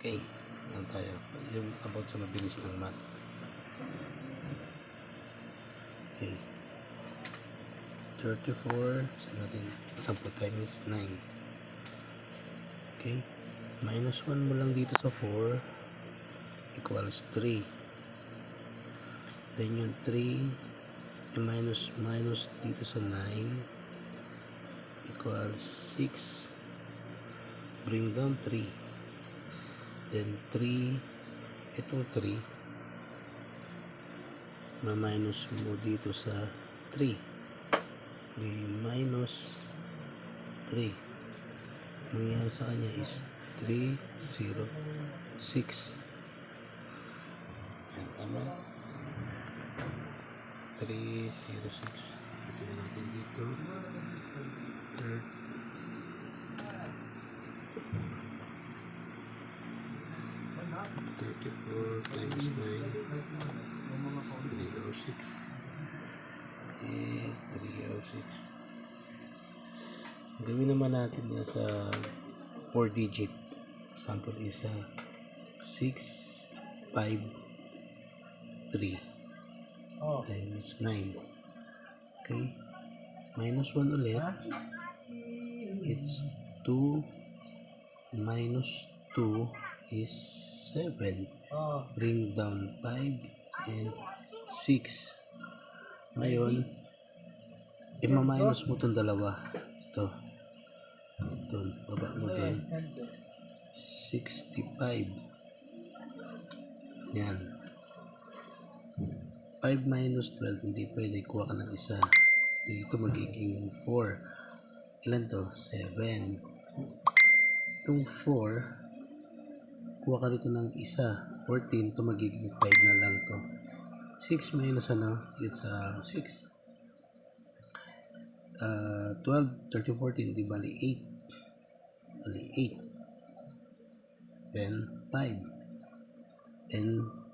Okay, ano tayo? Yung about sa mabilis ng math. Okay. 34, sa natin, 10 times 9. Okay. Minus 1 mo lang dito sa 4 equals 3. Then yung 3, yung minus minus dito sa 9 equals 6. Bring down 3. Then 3, itong 3, ma-minus mo dito sa 3. May minus 3. Mangyayari sa kanya is 3, 0, 6. Yan, tama. 3, 0, 6. Ito natin dito. Third. Thirty-four times nine is three oh six. Eh, three six. Gawin naman natin yan sa 4 digit. Example is uh, 6, 5, 3 Oh. times 9. Okay. Minus 1 ulit. It's 2 minus 2 is 7. Oh. Bring down 5 and 6. Ngayon, ima-minus mo itong dalawa. Ito. Doon. Baba mo doon. 65. Yan. 5 minus 12, hindi pwede kuha ka ng isa. Dito magiging 4. Ilan to? 7. Itong 4, kuha ka dito ng isa. 14, to magiging 5 na lang to. 6 minus ano is uh, 6. Uh, 12, 13, 14, di bali 8. Bali 8. Then 5. Then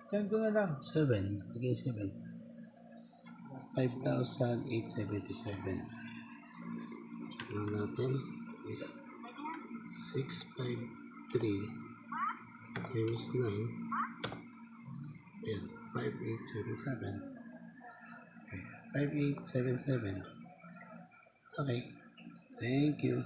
Send ko na lang. 7. Again, 7. 5,877. Check lang natin is 653 times 9. Ayan, 5877. Okay, 5877. Okay. Thank you.